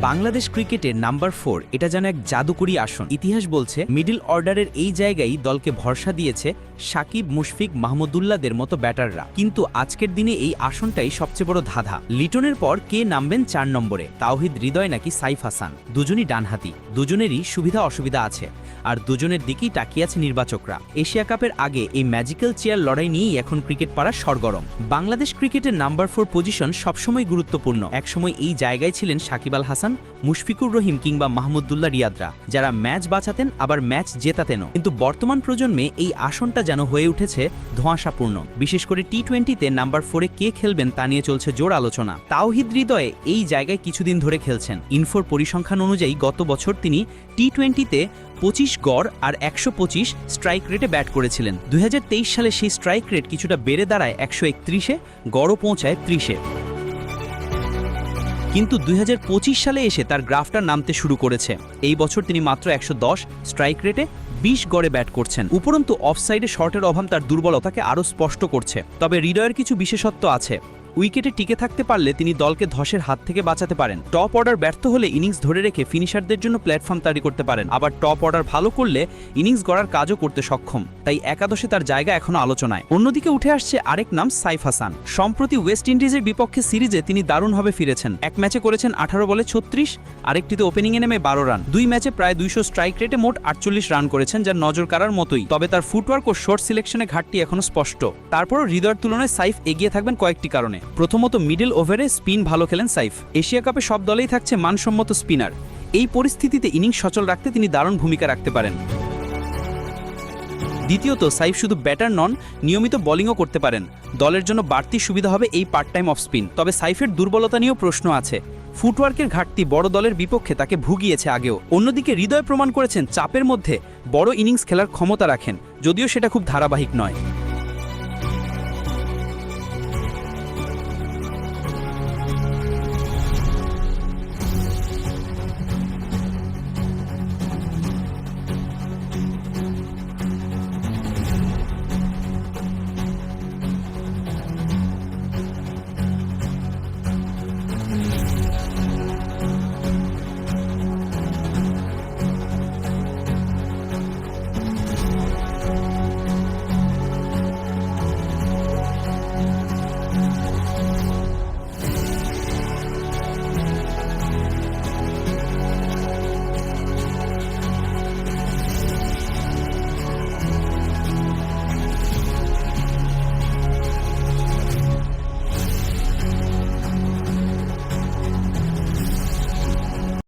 বাংলাদেশ ক্রিকেটের number four, এটা যেন এক জাদুকরি আসন। ইতিহাস বলছে, মিডল অর্ডারের এই জায়গায় দলকে ভরসা দিয়েছে সাকিব, মুশফিক, মাহমুদুল্লাদের মতো ব্যাটাররা। কিন্তু আজকের দিনে এই আসনটাই সবচেয়ে বড় ধাঁধা। লিটনের পর কে নামবেন চার নম্বরে? তাওহিদ হৃদয় নাকি সাইফ হাসান? দুজনই ডানহাতি, দুজনেরই সুবিধা অসুবিধা আছে। আর দুজনের দিকেই তাকিয়ে আছে নির্বাচকরা। এশিয়া কাপের আগে এই ম্যাজিক্যাল চেয়ার লড়াই নিয়েই এখন ক্রিকেট পাড়া সরগরম। বাংলাদেশ ক্রিকেটের নাম্বার ফোর পজিশন সবসময় গুরুত্বপূর্ণ। একসময় এই জায়গায় ছিলেন সাকিব আল হাসান। মুশফিকুর রহিম কিংবা মাহমুদুল্লাহ রিয়াদরা, যারা ম্যাচ বাঁচাতেন, আবার ম্যাচ জেতাতেনও। কিন্তু বর্তমান প্রজন্মে এই আসনটা যেন হয়ে উঠেছে ধোঁয়াশাপূর্ণ। বিশেষ করে টি টোয়েন্টিতে নাম্বার ফোরে কে খেলবেন তা নিয়ে চলছে জোর আলোচনা। তাওহিদ হৃদয়ে এই জায়গায় কিছুদিন ধরে খেলছেন। ইনফোর পরিসংখ্যান অনুযায়ী গত বছর তিনি টি টোয়েন্টিতে পঁচিশ গড় আর একশো পঁচিশ স্ট্রাইক রেটে ব্যাট করেছিলেন। দুই হাজার তেইশ সালে সেই স্ট্রাইক রেট কিছুটা বেড়ে দাঁড়ায় একশো একত্রিশে, গড়ও পৌঁছায় ত্রিশে। কিন্তু দুই হাজার পঁচিশ সালে এসে তার গ্রাফটা নামতে শুরু করেছে। এই বছর তিনি মাত্র একশো দশ, স্ট্রাইক রেটে বিশ গড়ে ব্যাট করছেন। উপরন্তু অফসাইডে শর্টের অভাব তার দুর্বলতাকে আরও স্পষ্ট করছে। তবে হৃদয়ের কিছু বিশেষত্ব আছে। উইকেটে টিকে থাকতে পারলে তিনি দলকে ধসের হাত থেকে বাঁচাতে পারেন। টপ অর্ডার ব্যর্থ হলে ইনিংস ধরে রেখে ফিনিশারদের জন্য প্ল্যাটফর্ম তৈরি করতে পারেন। আবার টপ অর্ডার ভালো করলে ইনিংস গড়ার কাজও করতে সক্ষম। তাই একাদশে তার জায়গা এখনও আলোচনায়। অন্যদিকে উঠে আসছে আরেক নাম, সাইফ হাসান। সম্প্রতি ওয়েস্ট ইন্ডিজের বিপক্ষে সিরিজে তিনি দারুণভাবে ফিরেছেন। এক ম্যাচে করেছেন আঠারো বলে ছত্রিশ, আরেকটিতে ওপেনিংয়ে নেমে বারো রান। দুই ম্যাচে প্রায় দুইশো স্ট্রাইক রেটে মোট আটচল্লিশ রান করেছেন যার নজর কাড়ার মতোই। তবে তার ফুটওয়ার্ক ও শর্ট সিলেকশনে ঘাটতি এখনও স্পষ্ট। তারপরও হৃদয়ের তুলনায় সাইফ এগিয়ে থাকবেন কয়েকটি কারণে। প্রথমত মিডল ওভারে স্পিন ভালো খেলেন সাইফ। এশিয়া কাপে সব দলেই থাকছে মানসম্মত স্পিনার। এই পরিস্থিতিতে ইনিংস সচল রাখতে তিনি দারুণ ভূমিকা রাখতে পারেন। দ্বিতীয়ত, সাইফ শুধু ব্যাটার নন, নিয়মিত বোলিংও করতে পারেন। দলের জন্য বাড়তি সুবিধা হবে এই পার্ট টাইম অফ স্পিন। তবে সাইফের দুর্বলতা নিয়েও প্রশ্ন আছে। ফুটওয়ার্কের ঘাটতি বড় দলের বিপক্ষে তাকে ভুগিয়েছে আগেও। অন্যদিকে, হৃদয় প্রমাণ করেছেন চাপের মধ্যে বড় ইনিংস খেলার ক্ষমতা রাখেন, যদিও সেটা খুব ধারাবাহিক নয়।